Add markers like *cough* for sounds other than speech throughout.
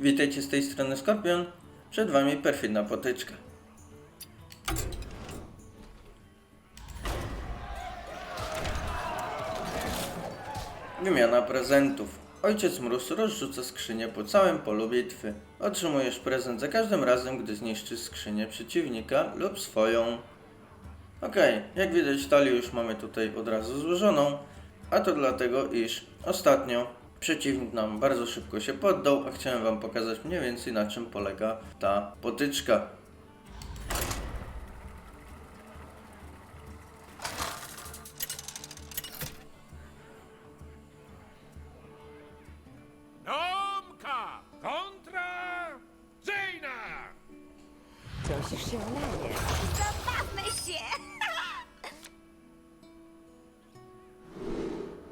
Witajcie z tej strony Skorpion. Przed wami perfidna potyczka. Wymiana prezentów. Ojciec Mróz rozrzuca skrzynię po całym polu bitwy. Otrzymujesz prezent za każdym razem, gdy zniszczysz skrzynię przeciwnika lub swoją. Okej, jak widać talię już mamy tutaj od razu złożoną, a to dlatego, iż ostatnio przeciwnik nam bardzo szybko się poddał, a chciałem wam pokazać mniej więcej na czym polega ta potyczka. Tomka kontra Jaina! Prosisz się o lanie.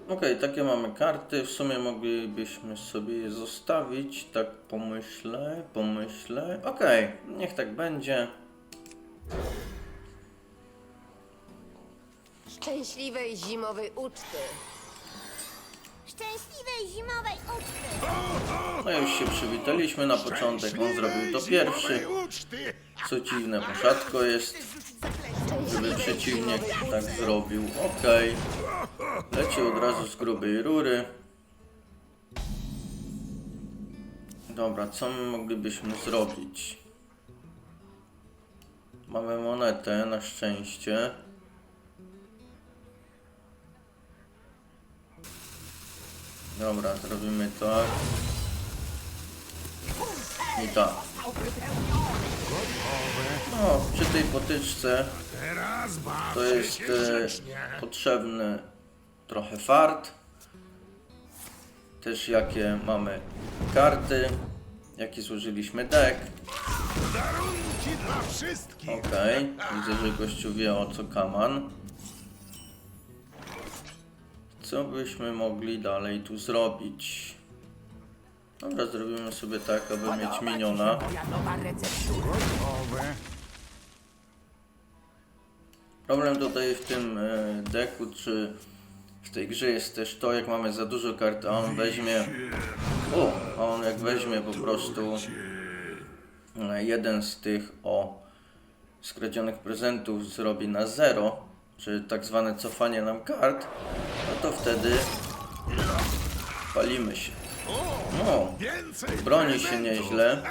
Okej, takie mamy karty. W sumie moglibyśmy sobie je zostawić. Tak pomyślę, pomyślę. Okej, niech tak będzie. Szczęśliwej zimowej uczty. Szczęśliwej zimowej uczty! No już się przywitaliśmy na początek. On zrobił to pierwszy. Uczty! Co dziwne, bo rzadko jest, żeby przeciwnik tak zrobił. Okej. Leci od razu z grubej rury. Dobra, co my moglibyśmy zrobić? Mamy monetę, na szczęście. Dobra, zrobimy tak. I tak. No, przy tej potyczce to jest e, grzecznie. Trochę fart. Też jakie mamy karty, jaki złożyliśmy deck. Darunki dla wszystkich! Okej, widzę, że gościu wie o co kaman. Co byśmy mogli dalej tu zrobić? Dobra, zrobimy sobie tak, aby mieć miniona. Problem tutaj w tym e, deku, czy w tej grze jest też to, jak mamy za dużo kart, a on weźmie... O, a on jak weźmie po prostu jeden z tych o skradzionych prezentów zrobi na zero, czy tak zwane cofanie nam kart, no to wtedy palimy się. No, broni się nieźle,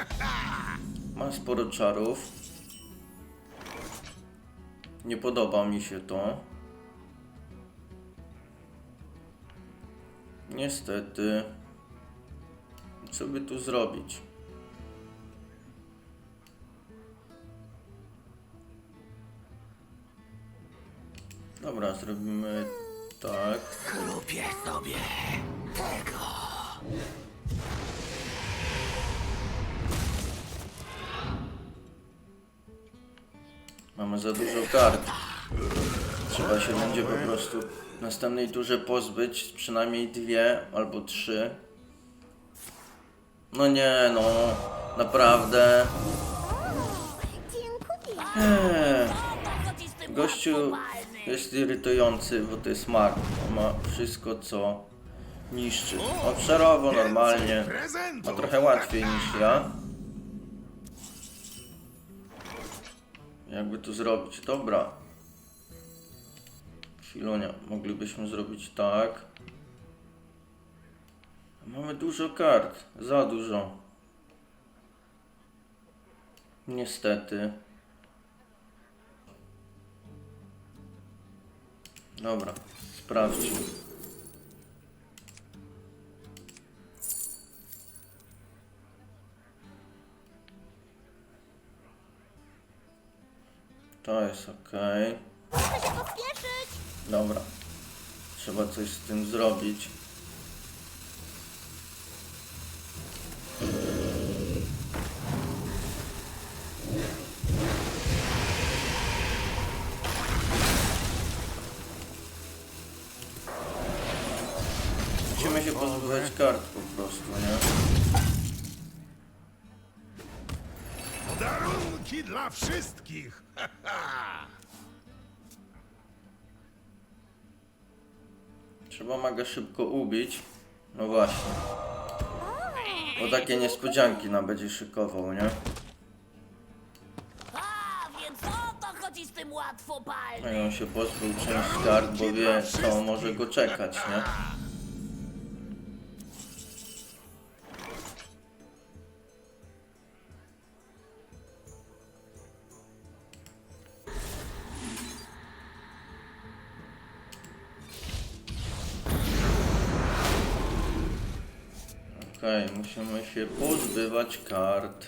ma sporo czarów. Nie podoba mi się to. Niestety. Co by tu zrobić? Dobra, zrobimy tak. Lubię sobie tego. Mamy za dużo kart. Trzeba się będzie po prostu następnej turze pozbyć przynajmniej dwie albo trzy. No nie no, naprawdę. Eee, gościu jest irytujący, bo to jest. On ma wszystko co niszczy. Obszarowo, normalnie. Ma trochę łatwiej niż ja. Jakby tu zrobić? Dobra. Chwilunia, moglibyśmy zrobić tak. Mamy dużo kart, za dużo. Niestety. Dobra, sprawdźmy. To jest ok. Dobra. Trzeba coś z tym zrobić. Musimy się pozbywać kart po prostu, nie? Darunki dla wszystkich! *laughs* Trzeba maga szybko ubić. No właśnie. Bo takie niespodzianki nam będzie szykował, nie? A, więc o to chodzi z tym łatwopalnym. No i on się pozbył część kart, bo wie, co może go czekać, nie? Okej, musimy się pozbywać kart.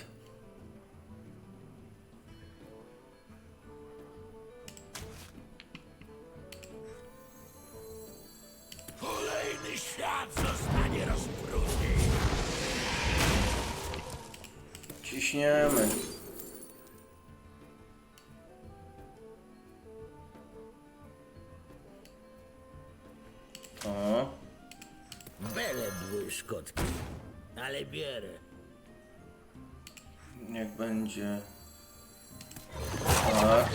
Kolejny świat zostanie rozpruty. Ciśniemy. O, Bele błyszkotki, ale bierę. niech będzie. Tak.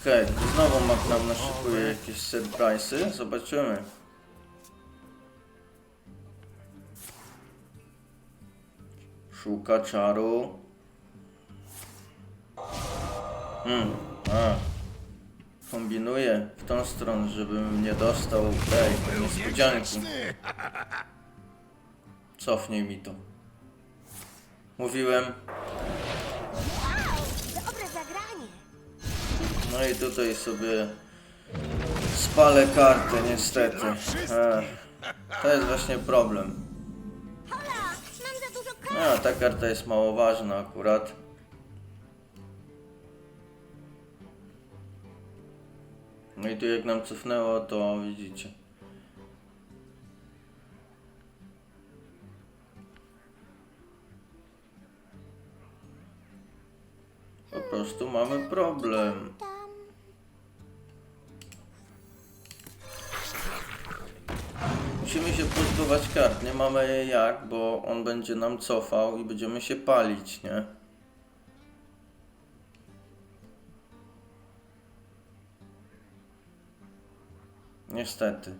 Okej, znowu Mac nam naszykuje jakieś surprise'y. Zobaczymy. Szuka czaru. Hmm, a. Kombinuje w tą stronę, żebym nie dostał tej niespodzianki. Cofnij mi to. Mówiłem. No i tutaj sobie spalę kartę, niestety. Ech, to jest właśnie problem. No, ta karta jest mało ważna akurat. No i tu jak nam cofnęło, to widzicie. Po prostu mamy problem. Musimy się pozbywać kart, nie mamy jak, bo on będzie nam cofał i będziemy się palić, nie? Niestety.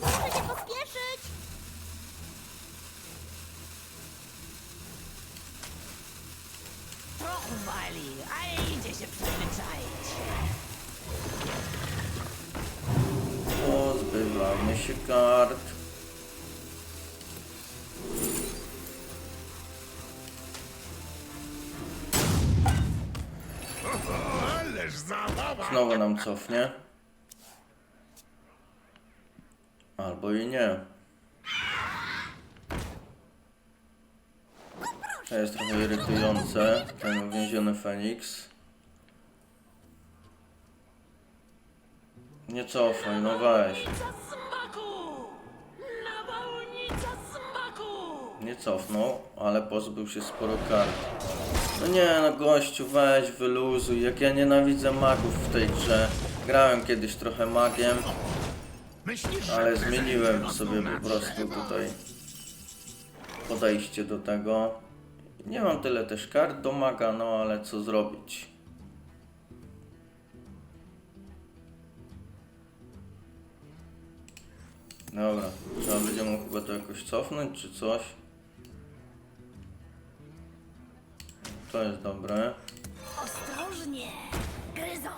Muszę się pospieszyć. Trochę wali, ale idzie się przyzwyczaić. Pozbywamy się kart. Znowu nam cofnie. Albo i nie. To jest trochę irytujące, ten uwięziony Feniks. Nie cofaj, no weź. Nie cofnął, ale pozbył się sporo kart. No nie, no gościu, weź, wyluzuj. Jak ja nienawidzę magów w tej grze. Grałem kiedyś trochę magiem, ale zmieniłem sobie po prostu tutaj podejście do tego. Nie mam tyle też kart do maga, no ale co zrobić? Dobra, trzeba będzie mu chyba to jakoś cofnąć czy coś. To jest dobre. Ostrożnie. Gryzą.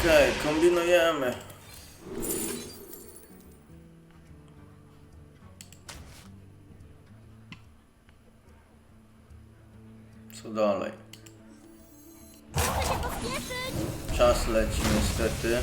Okej, kombinujemy. Co dalej? Czas leci niestety.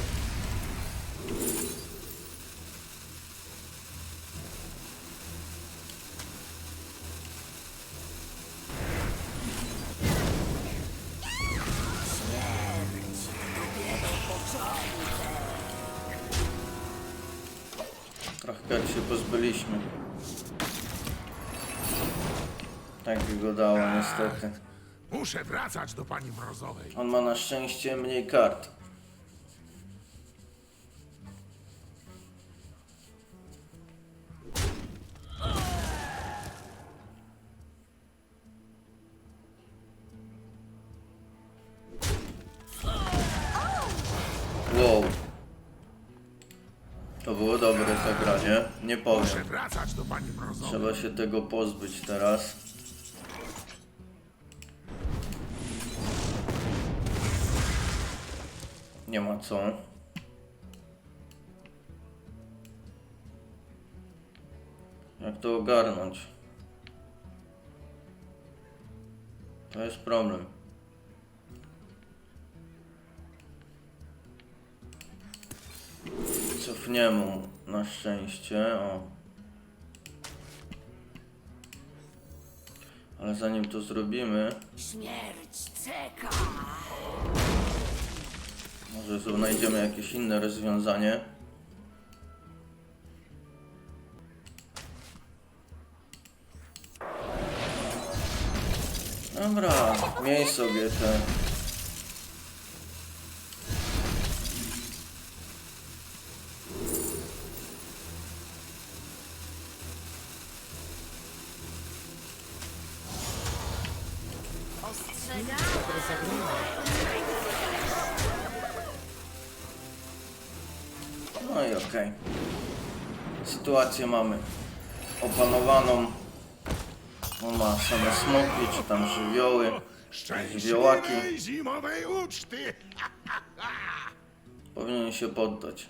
Tak wyglądało tak. niestety. Muszę wracać do pani Mrozowej. On ma na szczęście mniej kart. Wow. To było dobre zagranie. Nie powiem. Muszę wracać do pani Mrozowej. Trzeba się tego pozbyć teraz. Nie ma co. Jak to ogarnąć? To jest problem. Cofniemy na szczęście. O. Ale zanim to zrobimy, Śmierć czeka. Może znajdziemy jakieś inne rozwiązanie. Dobra, miej sobie te. No i okej. Sytuację mamy opanowaną. On ma same smoki, czy tam żywioły, żywiołaki. Zimowej uczty! *laughs* Powinien się poddać.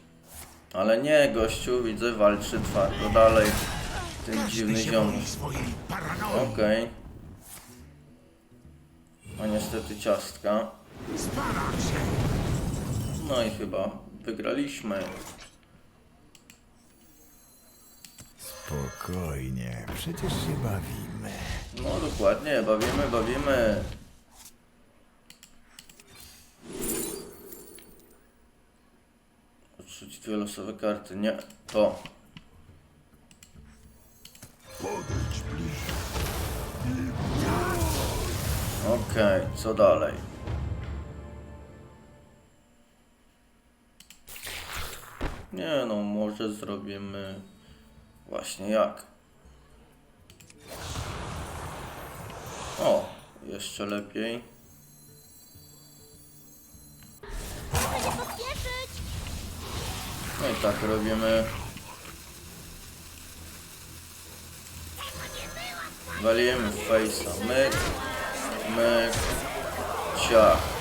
Ale nie, gościu, widzę, walczy twardo dalej. Ten dziwny ziom. Okej. A niestety ciastka. No i chyba wygraliśmy. Spokojnie, przecież się bawimy. No dokładnie, bawimy, bawimy. Odrzuć dwie losowe karty. Nie, to. Podejdź bliżej. Okej, co dalej? No, może zrobimy właśnie jak. O, jeszcze lepiej. No i tak robimy. Walimy face'a. Myk, myk, ciach.